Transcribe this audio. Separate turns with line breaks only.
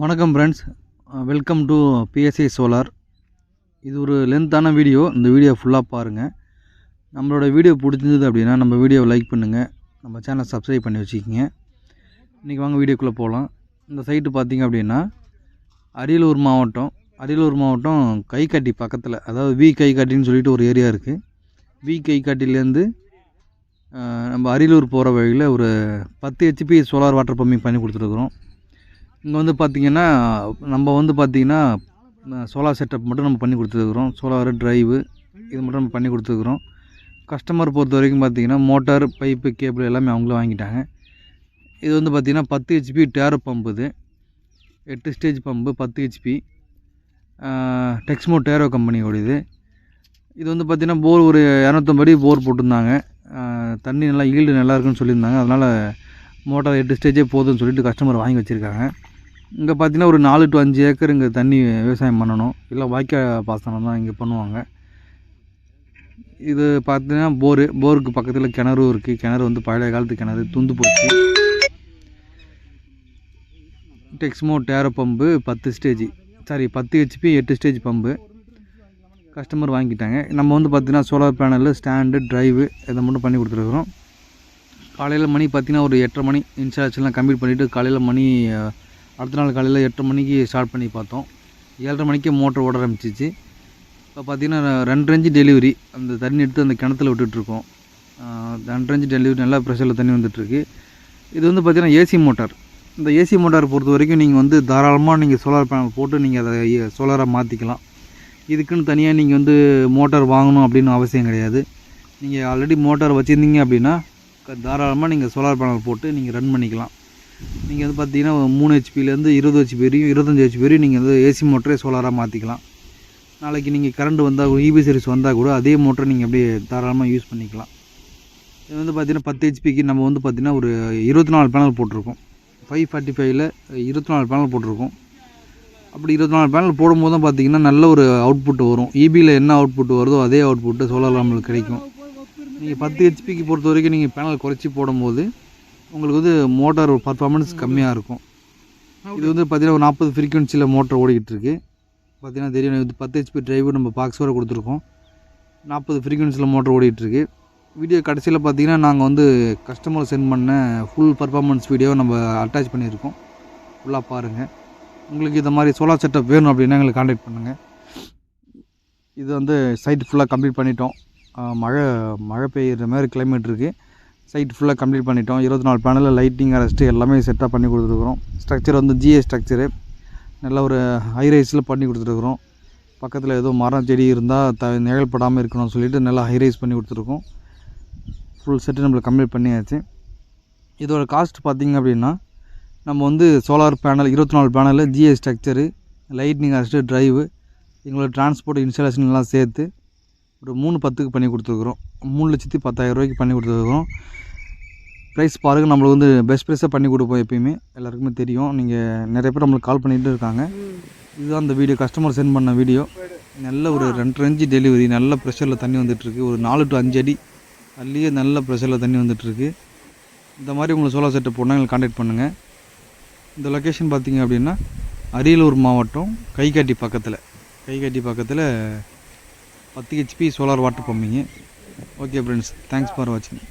வணக்கம் friends welcome to PSI solar இது ஒரு லென்த்தான வீடியோ இந்த வீடியோ ஃபுல்லாக பாருங்கள் நம்மளோட வீடியோ பிடிச்சிருந்தது அப்படின்னா நம்ம வீடியோவை லைக் பண்ணுங்கள் நம்ம சேனலை சப்ஸ்கிரைப் பண்ணி வச்சுக்கோங்க. இன்றைக்கி வாங்க வீடியோக்குள்ளே போகலாம் இந்த சைட்டு பார்த்திங்க அப்படின்னா அரியலூர் மாவட்டம் அரியலூர் மாவட்டம் கைகாட்டி பக்கத்தில். அதாவது வி கைகாட்டின்னு சொல்லிட்டு ஒரு ஏரியா இருக்குது வி கைகாட்டிலேருந்து நம்ம அரியலூர் போகிற வழியில் ஒரு பத்து ஹெச்பி சோலார் வாட்டர் பம்பிங் பண்ணி கொடுத்துருக்குறோம். இங்கே வந்து பார்த்திங்கன்னா நம்ம வந்து பார்த்திங்கன்னா சோலார் செட்டப் மட்டும் நம்ம பண்ணி கொடுத்துருக்குறோம். சோலார் ட்ரைவு இது மட்டும் நம்ம பண்ணி கொடுத்துருக்குறோம். கஸ்டமர் பொறுத்த வரைக்கும் பார்த்திங்கன்னா மோட்டார் பைப்பு கேபிள் எல்லாமே அவங்களும் வாங்கிட்டாங்க. இது வந்து பார்த்திங்கன்னா பத்து ஹெச்பி டேரோ பம்பு இது. எட்டு ஸ்டேஜ் பம்பு பத்து ஹெச்பி டெக்ஸ்மோ டேரோ கம்பெனியோடது இது வந்து பார்த்திங்கன்னா போர் ஒரு இரநூத்தம்படி போர் போட்டிருந்தாங்க. தண்ணி நல்லா ஈல்டு நல்லா இருக்குன்னு சொல்லியிருந்தாங்க. அதனால் மோட்டார் எட்டு ஸ்டேஜே போதும்னு சொல்லிட்டு கஸ்டமர் வாங்கி வச்சுருக்காங்க. இங்கே பார்த்தீங்கன்னா ஒரு நாலு டு அஞ்சு ஏக்கர் இங்கே தண்ணி விவசாயம் பண்ணணும். இல்லை வாய்க்கால் பாசனம் தான் இங்கே பண்ணுவாங்க. இது பார்த்தீங்கன்னா போரு. போருக்கு பக்கத்தில் கிணறும் இருக்குது கிணறு வந்து பழைய காலத்து கிணறு துந்து போச்சு. டெக்ஸ்மோ டேரோ பம்பு பத்து ஸ்டேஜ் சாரி பத்து ஹெச்பி எட்டு ஸ்டேஜ் பம்பு. கஸ்டமர் வாங்கிட்டாங்க. நம்ம வந்து பார்த்திங்கன்னா சோலார் பேனலு ஸ்டாண்டு ட்ரைவு இதை மட்டும் பண்ணி கொடுத்துருக்குறோம். காலையில் மணி பார்த்திங்கன்னா ஒரு எட்டரை மணி இன்ஸ்டாலேஷன்லாம் கம்ப்ளீட் பண்ணிவிட்டு காலையில் மணி அடுத்த நாள் காலையில் எட்டு மணிக்கு ஸ்டார்ட் பண்ணி பார்த்தோம். ஏழரை மணிக்கு மோட்டர் ஓட ஆரம்பிச்சிச்சு. இப்போ பார்த்திங்கன்னா ரெண்டு ரேஞ்சு டெலிவரி அந்த தண்ணி எடுத்து அந்த கிணத்துல விட்டுட்ருக்கோம் ரெண்டு ரேஞ்சு டெலிவரி நல்லா ப்ரெஷரில் தண்ணி வந்துட்டுருக்கு இது வந்து பார்த்திங்கன்னா ஏசி மோட்டார் இந்த ஏசி மோட்டார் பொறுத்த வரைக்கும் நீங்கள் வந்து தாராளமாக நீங்கள் சோலார் பேனல் போட்டு நீங்கள் அதை சோலாராக மாற்றிக்கலாம் இதுக்குன்னு தனியாக நீங்கள் வந்து மோட்டார் வாங்கணும் அப்படின்னு அவசியம் கிடையாது. நீங்கள் ஆல்ரெடி மோட்டார் வச்சுருந்தீங்க அப்படின்னா தாராளமாக நீங்கள் சோலார் பேனல் போட்டு நீங்கள் ரன் பண்ணிக்கலாம். நீங்கள் வந்து பார்த்தீங்கன்னா மூணு ஹெச்பிலேருந்து இருபது ஹெச்பி வரையும் இருபத்தஞ்சி ஹெச்பி வரையும் நீங்கள் வந்து ஏசி மோட்டரே சோலாராக மாற்றிக்கலாம் நாளைக்கு நீங்கள் கரண்ட் வந்தால் கூட இபி சர்வீஸ் வந்தால் கூட அதே மோட்டரை நீங்கள் அப்படியே தாராளமாக யூஸ் பண்ணிக்கலாம். இது வந்து பார்த்தீங்கன்னா பத்து ஹெச்பிக்கு நம்ம வந்து பார்த்திங்கன்னா ஒரு இருபத்தி நாலு பேனல் போட்டிருக்கோம். ஃபைவ் ஃபார்ட்டி ஃபைவ்ல இருபத்தி நாலு பேனல் போட்டிருக்கோம். அப்படி இருபத்தி நாலு பேனல் போடும்போது தான் பார்த்தீங்கன்னா நல்ல ஒரு அவுட்புட் வரும். இபியில் என்ன அவுட்புட் வருதோ அதே அவுட்புட்டு சோலார் நம்மளுக்கு கிடைக்கும். நீங்கள் பத்து ஹெச்பிக்கு பொறுத்த வரைக்கும் நீங்கள் பேனல் குறைச்சி போடும்போது உங்களுக்கு வந்து மோட்டார் பர்ஃபார்மன்ஸ் கம்மியாக இருக்கும். இது வந்து பார்த்தீங்கன்னா ஒரு நாற்பது ஃப்ரீக்வன்சியில் மோட்டர் ஓடிக்கிட்டு இருக்கு பார்த்தீங்கன்னா தெரியும் இது பத்து ஹெச்பி டிரைவர் நம்ம பாக்ஸோட கொடுத்துருக்கோம். நாற்பது ஃப்ரீக்வன்சியில் மோட்டர் ஓடிட்டு இருக்கு வீடியோ கடைசியில் பார்த்தீங்கன்னா நாங்கள் வந்து கஸ்டமர் சென்ட் பண்ண ஃபுல் பர்ஃபார்மன்ஸ் வீடியோ நம்ம அட்டாச் பண்ணியிருக்கோம். ஃபுல்லாக பாருங்கள் உங்களுக்கு இந்த மாதிரி சோலார் செட்டப் வேணும் அப்படின்னா எங்களுக்கு காண்டாக்ட் பண்ணுங்கள் இது வந்து சைட் ஃபுல்லாக கம்ப்ளீட் பண்ணிட்டோம். மழை மழை பெய்யுற மாதிரி கிளைமேட் இருக்குது சைட் ஃபுல்லாக கம்ப்ளீட் பண்ணிட்டோம். இருபத்தி நாலு பேனலில் லைட்டிங் அரெஸ்ட்டு எல்லாமே செட்டாக பண்ணி கொடுத்துருக்குறோம். ஸ்ட்ரக்சர் வந்து ஜிஏ ஸ்ட்ரக்சரு நல்ல ஒரு ஹை ரைஸில் பண்ணி கொடுத்துருக்குறோம். பக்கத்தில் ஏதோ மரம் செடி இருந்தால் த நிகழ்படாமல் இருக்கணும்னு சொல்லிட்டு நல்லா ஹை ரைஸ் பண்ணி கொடுத்துருக்கோம். ஃபுல் செட்டு நம்மளுக்கு கம்ப்ளீட் பண்ணியாச்சு. இதோட காஸ்ட் பார்த்திங்க அப்படின்னா நம்ம வந்து சோலார் பேனல் இருபத்தி நாலு panel GS structure lightning arrest drive எங்களோட டிரான்ஸ்போர்ட் இன்ஸ்டாலேஷன்லாம் சேர்த்து ஒரு மூணு பத்துக்கு பண்ணி கொடுத்துருக்குறோம். மூணு லட்சத்தி பத்தாயிரம் ரூபாய்க்கு பண்ணி கொடுத்துருக்குறோம். ப்ரைஸ் பாருங்கள் நம்மளுக்கு வந்து பெஸ்ட் ப்ரைஸாக பண்ணி கொடுப்போம் எப்பயுமே. எல்லாருக்குமே தெரியும். நீங்கள் நிறைய பேர் நம்மளுக்கு கால் பண்ணிகிட்டு இருக்காங்க. இதுதான் அந்த வீடியோ கஸ்டமர் சென்ட் பண்ண வீடியோ நல்ல ஒரு ரெண்டு அஞ்சு டெலிவரி நல்ல ப்ரெஷரில் தண்ணி வந்துட்டுருக்கு. ஒரு நாலு டு அஞ்சு அடி அதுலேயே நல்ல ப்ரெஷரில் தண்ணி வந்துட்டுருக்கு. இந்த மாதிரி உங்களுக்கு சோலார் செட்டப் போனால் எங்களுக்கு காண்டாக்ட் பண்ணுங்கள் இந்த லொக்கேஷன் பார்த்தீங்க அப்படின்னா அரியலூர் மாவட்டம் கைகாட்டி பக்கத்தில். கைகாட்டி பக்கத்தில் பத்து HP solar water pumping okay friends thanks for வாட்சிங்